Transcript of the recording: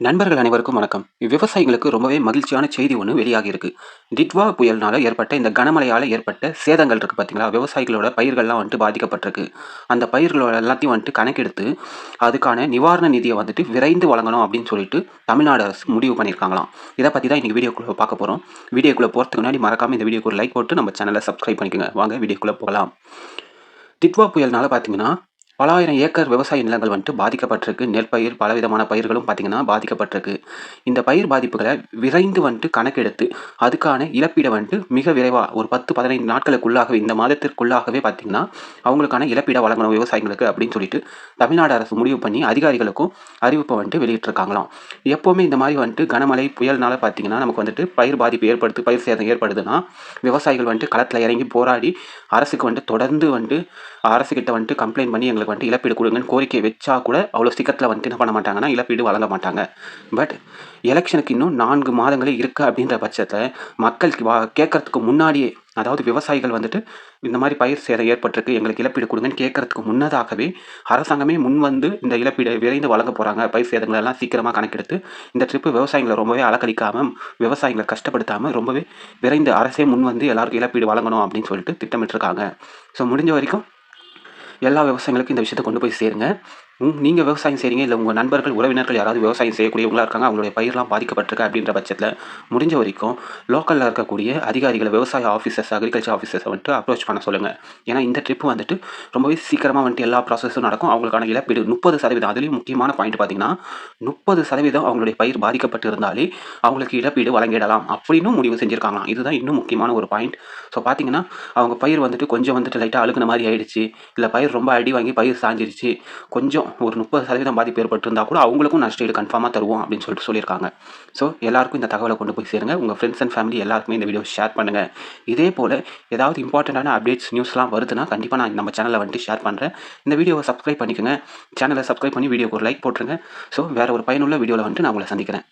நண்பர்கள் அனைவருக்கும் வணக்கம். விவசாயிகளுக்கு ரொம்பவே மகிழ்ச்சியான செய்தி ஒன்று வெளியாகி இருக்கு டிட்வா புயல்னால ஏற்பட்ட இந்த கனமழையால் ஏற்பட்ட சேதங்கள் இருக்குது பார்த்தீங்களா விவசாயிகளோட பயிர்கள்லாம் வந்துட்டு பாதிக்கப்பட்டிருக்கு. அந்த பயிர்களோட எல்லாத்தையும் வந்துட்டு கணக்கெடுத்து அதுக்கான நிவாரண நிதியை வந்துட்டு விரைந்து வழங்கணும் அப்படின்னு சொல்லிட்டு தமிழ்நாடு அரசு முடிவு பண்ணியிருக்காங்களாம். இதை பற்றி தான் இன்றைக்கி வீடியோக்குள்ளே பார்க்க போகிறோம் வீடியோக்குள்ளே போகிறதுக்கு முன்னாடி மறக்காமல் இந்த வீடியோக்கு ஒரு லைக் போட்டு நம்ம சேனலை சப்ஸ்கிரைப் பண்ணிக்கோங்க. வாங்க வீடியோக்குள்ளே போகலாம். டிட்வா புயல்னால பார்த்தீங்கன்னா பலாயிரம் ஏக்கர் விவசாய நிலங்கள் வந்துட்டு பாதிக்கப்பட்டிருக்கு. நெற்பயிர் பலவிதமான பயிர்களும் பார்த்திங்கன்னா பாதிக்கப்பட்டிருக்கு. இந்த பயிர் பாதிப்புகளை விரைந்து வந்துட்டு கணக்கெடுத்து அதுக்கான இழப்பீடை வந்துட்டு மிக விரைவாக ஒரு பத்து பதினைந்து நாட்களுக்குள்ளாகவே இந்த மாதத்திற்குள்ளாகவே பார்த்திங்கன்னா அவங்களுக்கான இழப்பீடை வழங்கணும் விவசாயிகளுக்கு அப்படின்னு சொல்லிட்டு தமிழ்நாடு அரசு முடிவு பண்ணி அதிகாரிகளுக்கும் அறிவிப்பை வந்துட்டு வெளியிட்டிருக்காங்களாம். எப்போவுமே இந்த மாதிரி வந்துட்டு கனமழை புயல்னால பார்த்திங்கன்னா நமக்கு வந்துட்டு பயிர் பாதிப்பு ஏற்படுத்து பயிர் சேதம் ஏற்படுதுன்னா விவசாயிகள் வந்துட்டு களத்தில் இறங்கி போராடி அரசுக்கு வந்துட்டு தொடர்ந்து வந்துட்டு அரசுக்கிட்ட வந்துட்டு கம்ப்ளைண்ட் பண்ணி எங்களுக்கு வந்துட்டு இழப்பீடு கொடுங்கன்னு கோரிக்கை வச்சா கூட அவ்வளோ சீக்கிரத்தில் வந்துட்டு என்ன பண்ண மாட்டாங்கன்னா இழப்பீடு வழங்க மாட்டாங்க. பட் எலெக்ஷனுக்கு இன்னும் நான்கு மாதங்களே இருக்குது அப்படின்ற பட்சத்தில் மக்களுக்கு வா கேட்கறதுக்கு முன்னாடியே அதாவது விவசாயிகள் வந்துட்டு இந்த மாதிரி பயிர் சேதம் ஏற்பட்டிருக்கு எங்களுக்கு இழப்பீடு கொடுங்கன்னு கேட்கறதுக்கு முன்னதாகவே அரசாங்கமே முன் வந்து இந்த இழப்பீடு விரைந்து வழங்க போகிறாங்க பயிர் சேதங்கள் எல்லாம் சீக்கிரமாக கணக்கெடுத்து இந்த ட்ரிப்பு விவசாயிகளை ரொம்பவே அலக்கழிக்காமல் விவசாயிகளை கஷ்டப்படுத்தாமல் ரொம்பவே விரைந்து அரசே முன் வந்து எல்லாருக்கும் இழப்பீடு வழங்கணும் அப்படின்னு சொல்லிட்டு திட்டமிட்டிருக்காங்க. ஸோ முடிஞ்ச வரைக்கும் எல்லா விவசாயிகளுக்கும் இந்த விஷயத்தை கொண்டு போய் சேருங்க. நீங்கள் விவசாயம் செய்கிறீங்க இல்லை உங்கள் நண்பர்கள் உறவினர்கள் யாராவது விவசாயம் செய்யக்கூடியவங்களாக இருக்காங்க அவங்களுடைய பயிரெலாம் பாதிக்கப்பட்டிருக்கு அப்படின்ற பட்சத்தில் முடிஞ்ச வரைக்கும் லோக்கலில் இருக்கக்கூடிய அதிகாரிகளை விவசாய ஆஃபீஸர்ஸ் அக்ரிகல்ச்சர் ஆஃபீஸர்ஸை வந்துட்டு அப்ரோச் பண்ண சொல்லுங்கள் ஏன்னா இந்த ட்ரிப் வந்துட்டு ரொம்பவே சீக்கிரமாக வந்துட்டு எல்லா ப்ராசஸும் நடக்கும். அவங்களுக்கான இழப்பீடு முப்பது சதவீதம். அதுலேயும் முக்கியமான பாயிண்ட் பார்த்தீங்கன்னா முப்பது சதவீதம் அவங்களுடைய பயிர் பாதிக்கப்பட்டு இருந்தாலே அவங்களுக்கு இழப்பீடு வழங்கிடலாம் அப்படின்னு முடிவு செஞ்சுருக்காங்களாம். இதுதான் இன்னும் முக்கியமான ஒரு பாயிண்ட் ஸோ பார்த்தீங்கன்னா அவங்க பயிர் வந்துட்டு கொஞ்சம் வந்துட்டு லைட்டாக அழுகுன மாதிரி ஆயிடுச்சு. இல்லை பயிர் ரொம்ப அடி வாங்கி பயிர் சாஞ்சிருச்சு. கொஞ்சம் ஒரு முப்பது சதவீதம் பாதிப்பு ஏற்பட்டிருந்தால் கூட அவங்களுக்கும் நஷ்டஈடு கன்ஃபார்மாக தருவோம் அப்படின்னு சொல்லிட்டு சொல்லியிருக்காங்க. ஸோ எல்லாருக்கும் இந்த தகவலை கொண்டு போய் சேருங்க. உங்கள் ஃப்ரெண்ட்ஸ் அண்ட் ஃபேமிலி எல்லாருக்குமே இந்த வீடியோ ஷேர் பண்ணுங்கள் இதே போல் ஏதாவது இம்பார்ட்டண்ட்டான அப்டேட்ஸ் நியூஸ்லாம் வருதுன்னா கண்டிப்பாக நான் நம்ம சேனலில் வந்துட்டு ஷேர் பண்ணுறேன் இந்த வீடியோவை சப்ஸ்கிரைப் பண்ணிக்கோங்க. சேனலை சப்ஸ்கிரைப் பண்ணி வீடியோக்கு ஒரு லைக் போட்டுருங்க. ஸோ வேறு ஒரு பயனுள்ள வீடியோவில் வந்துட்டு நான் உங்களை சந்திக்கிறேன்.